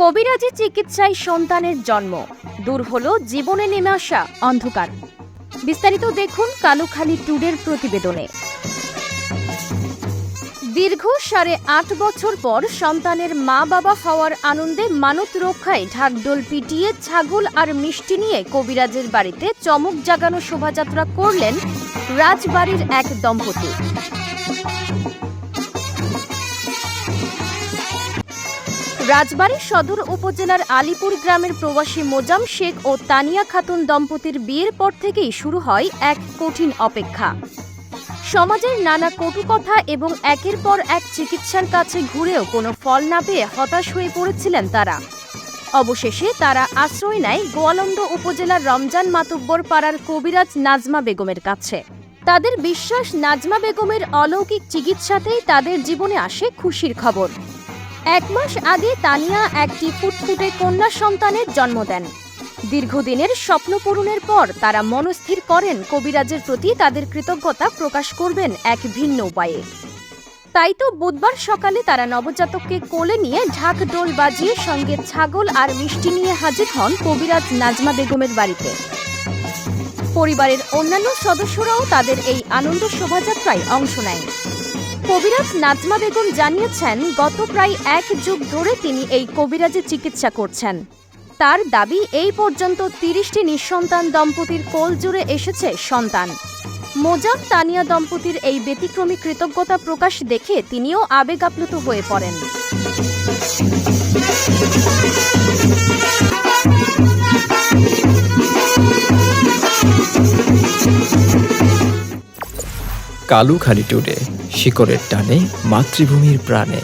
কবিরাজি চিকিৎসায় সন্তানের জন্ম। দূর হলো জীবনে নেমে আসা অন্ধকার। বিস্তারিত দেখুন কালুখালী টুডের প্রতিবেদনে। দীর্ঘ সাড়ে আট বছর পর সন্তানের মা বাবা হওয়ার আনন্দে মানত রক্ষায় ঢাকডোল পিটিয়ে ছাগল আর মিষ্টি নিয়ে কবিরাজের বাড়িতে চমক জাগানো শোভাযাত্রা করলেন রাজবাড়ির এক দম্পতি। রাজবাড়ী সদর উপজেলার আলিপুর গ্রামের প্রবাসী মোজাম শেখ ও তানিয়া খাতুন দম্পতির বিয়ের পর থেকেই শুরু হয় এক কঠিন অপেক্ষা। সমাজের নানা কটু কথা এবং একের পর এক চিকিৎসার কাছে ঘুরেও কোনো ফল না পেয়ে হতাশ হয়ে পড়েছিলেন তারা। অবশেষে তারা আশ্রয় নেয় গোয়ালন্দ উপজেলার রমজান মাতুব্বর পাড়ার কবিরাজ নাজমা বেগমের কাছে। তাদের বিশ্বাস নাজমা বেগমের অলৌকিক চিকিৎসাতেই তাদের জীবনে আসে খুশির খবর। এক মাস আগে তানিয়া একটি ফুটফুটে কন্যা সন্তানের জন্ম দেন। দীর্ঘদিনের স্বপ্ন পূরণের পর তারা মনস্থির করেন কবিরাজের প্রতি তাদের কৃতজ্ঞতা প্রকাশ করবেন এক ভিন্ন উপায়ে। তাই তো বুধবার সকালে তারা নবজাতককে কোলে নিয়ে ঢাক ডোল বাজিয়ে সঙ্গে ছাগল আর মিষ্টি নিয়ে হাজির হন কবিরাজ নাজমা বেগমের বাড়িতে। পরিবারের অন্যান্য সদস্যরাও তাদের এই আনন্দ শোভাযাত্রায় অংশ নেয় কবিরাজ নাজমা বেগম জানিয়েছেন, গত প্রায় এক যুগ ধরে তিনি এই কবিরাজের চিকিৎসা করছেন। তার দাবি, এই পর্যন্ত তিরিশটি নিঃসন্তান দম্পতির কোল জুড়ে এসেছে সন্তান। মোজাম তানিয়া দম্পতির এই ব্যতিক্রমী কৃতজ্ঞতা প্রকাশ দেখে তিনিও আবেগ আপ্লুত হয়ে পড়েন। কালুখালী টুডে শিকড়ের টানে মাতৃভূমির প্রাণে।